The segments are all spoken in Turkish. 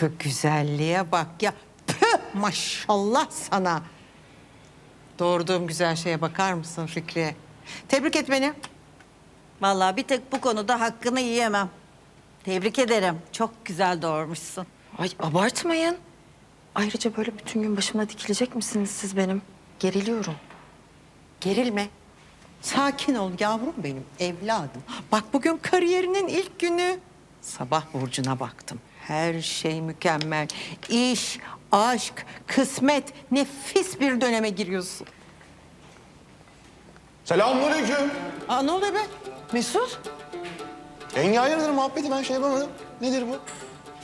Şu güzelliğe bak ya. Püh, maşallah sana. Doğurduğum güzel şeye bakar mısın Fikriye? Tebrik et beni. Vallahi bir tek bu konuda hakkını yiyemem. Tebrik ederim. Çok güzel doğurmuşsun. Ay abartmayın. Ayrıca böyle bütün gün başımda dikilecek misiniz siz benim? Geriliyorum. Gerilme. Sakin ol yavrum benim evladım. Bak bugün kariyerinin ilk günü. Sabah burcuna baktım. Her şey mükemmel. İş, aşk, kısmet, nefis bir döneme giriyorsun. Selamünaleyküm. Aa ne oluyor be? Mesut? Yenge hayırdır muhabbeti ben şey yapamadım. Nedir bu?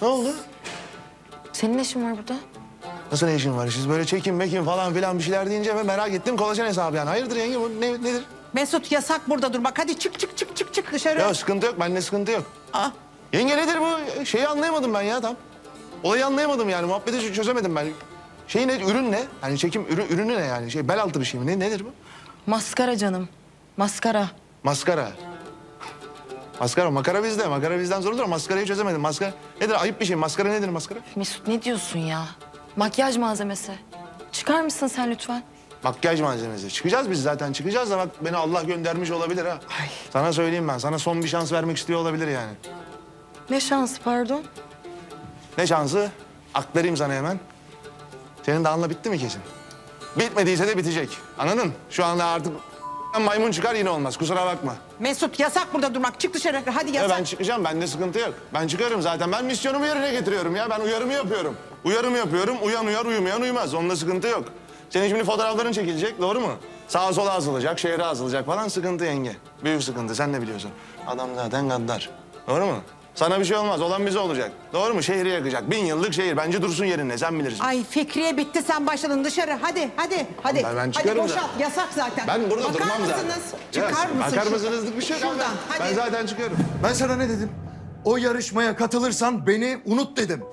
Ne oldu? Senin ne işin var burada? Nasıl ne işin var? Siz böyle çekin mekin falan filan bir şeyler deyince ben merak ettim. Kolajen hesabı yani. Hayırdır yenge bu ne, nedir? Mesut yasak burada durmak. Hadi çık çık çık çık çık dışarı. Ya sıkıntı yok. Bende sıkıntı yok. Aa, Yenge nedir bu? Şeyi anlayamadım ben ya tam. Olayı anlayamadım yani. Muhabbeti çö- çözemedim ben. Şey ne? Ürün ne? Yani çekim ürün, ürünü ne yani? Şey bel altı bir şey mi? Ne, nedir bu? Maskara canım. Maskara. Maskara. Maskara, makara bizde. Makara bizden ama maskarayı çözemedim. Maskara nedir? Ayıp bir şey. Maskara nedir maskara? Mesut ne diyorsun ya? Makyaj malzemesi. Çıkar mısın sen lütfen? Makyaj malzemesi. Çıkacağız biz zaten. Çıkacağız da bak beni Allah göndermiş olabilir ha. Sana söyleyeyim ben. Sana son bir şans vermek istiyor olabilir yani. Ne şans pardon? Ne şansı? Aktarayım sana hemen. Senin dağınla bitti mi kesin? Bitmediyse de bitecek. Anladın? Şu anda artık maymun çıkar yine olmaz. Kusura bakma. Mesut yasak burada durmak. Çık dışarı. Hadi Ya yasak. ben çıkacağım. Bende sıkıntı yok. Ben çıkarım zaten. Ben misyonumu yerine getiriyorum ya. Ben uyarımı yapıyorum. Uyarımı yapıyorum. Uyan uyar, uyumayan uyumaz. Onda sıkıntı yok. Senin şimdi fotoğrafların çekilecek. Doğru mu? Sağa sola asılacak, şehre asılacak falan. Sıkıntı yenge. Büyük sıkıntı. Sen de biliyorsun. Adam zaten gaddar. Doğru mu? Sana bir şey olmaz. Olan bize olacak. Doğru mu? Şehri yakacak. Bin yıllık şehir. Bence dursun yerinde. Sen bilirsin. Ay Fikriye bitti sen başladın dışarı. Hadi hadi hadi. Ben- ben hadi çıkarım boşalt. Yasak zaten. Ben burada Bakar durmam mısınız? zaten. Çıkar Ya, mısın? Bakar şuradan? mısınız? Bir şey yok. Şuradan. Ben, Hadi. ben zaten çıkıyorum. Ben sana ne dedim? O yarışmaya katılırsan beni unut dedim.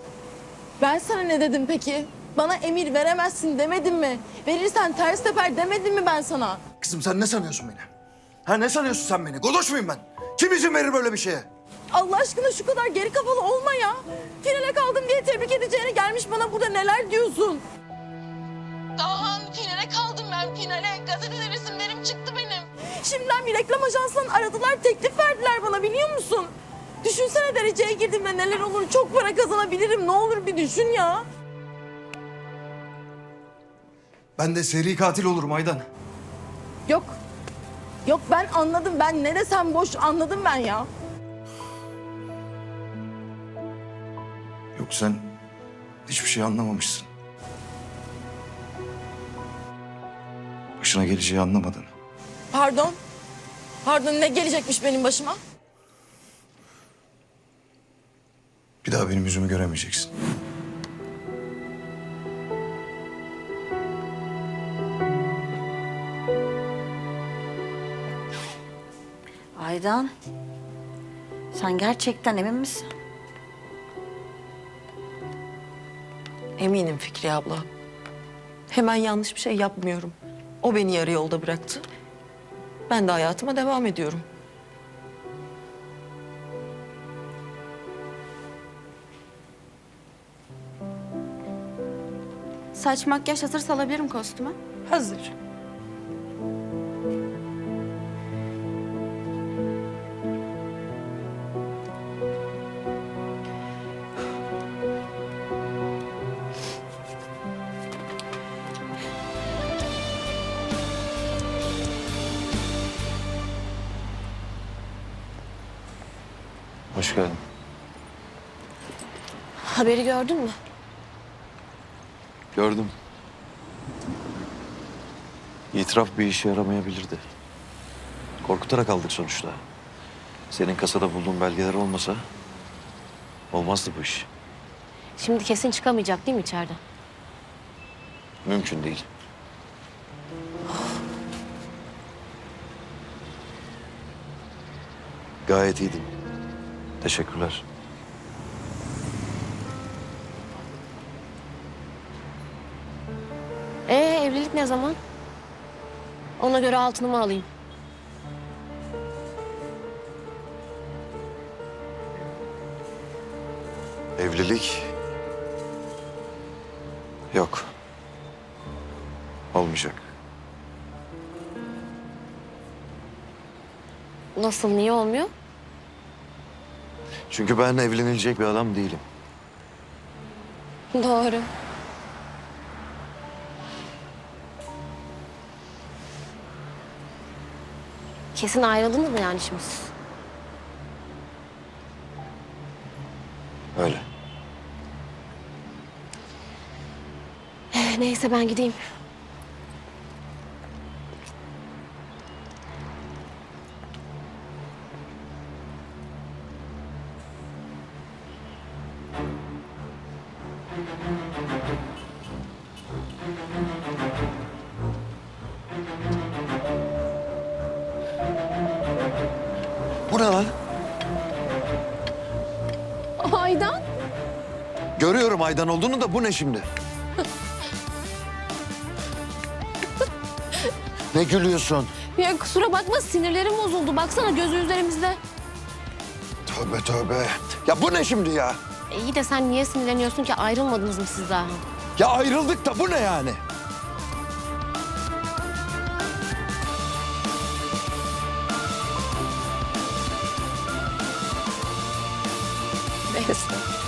Ben sana ne dedim peki? Bana emir veremezsin demedim mi? Verirsen ters teper demedim mi ben sana? Kızım sen ne sanıyorsun beni? Ha ne sanıyorsun sen beni? Godoş muyum ben? Kim izin verir böyle bir şeye? Allah aşkına şu kadar geri kafalı olma ya. Finale kaldım diye tebrik edeceğine gelmiş bana burada neler diyorsun? Daha finale kaldım ben finale. Gazetede resimlerim çıktı benim. Şimdiden bir reklam ajansından aradılar teklif verdiler bana biliyor musun? Düşünsene dereceye girdiğimde neler olur çok para kazanabilirim ne olur bir düşün ya. Ben de seri katil olurum Aydan. Yok. Yok ben anladım ben ne desem boş anladım ben ya. Yok sen hiçbir şey anlamamışsın. Başına geleceği anlamadın. Pardon. Pardon ne gelecekmiş benim başıma? Bir daha benim yüzümü göremeyeceksin. Aydan. Sen gerçekten emin misin? Eminim Fikri abla. Hemen yanlış bir şey yapmıyorum. O beni yarı yolda bıraktı. Ben de hayatıma devam ediyorum. Saç makyaj hazır salabilirim kostüme. Hazır. Geldin. Haberi gördün mü? Gördüm. İtiraf bir işe yaramayabilirdi. Korkutarak aldık sonuçta. Senin kasada bulduğun belgeler olmasa olmazdı bu iş. Şimdi kesin çıkamayacak değil mi içeriden? Mümkün değil. Gayet iyiydin. Teşekkürler. Ee evlilik ne zaman? Ona göre altınımı alayım. Evlilik Yok. Olmayacak. Nasıl niye olmuyor? Çünkü ben evlenilecek bir adam değilim. Doğru. Kesin ayrıldınız mı yani şimdi siz? Öyle. Eh, Neyse ben gideyim. Ne lan? Aydan? Görüyorum Aydan olduğunu da bu ne şimdi? ne gülüyorsun? Ya kusura bakma sinirlerim bozuldu. Baksana gözü üzerimizde. Tövbe tövbe. Ya bu ne şimdi ya? E, iyi de sen niye sinirleniyorsun ki? Ayrılmadınız mı siz daha? Ya ayrıldık da bu ne yani? Neyse.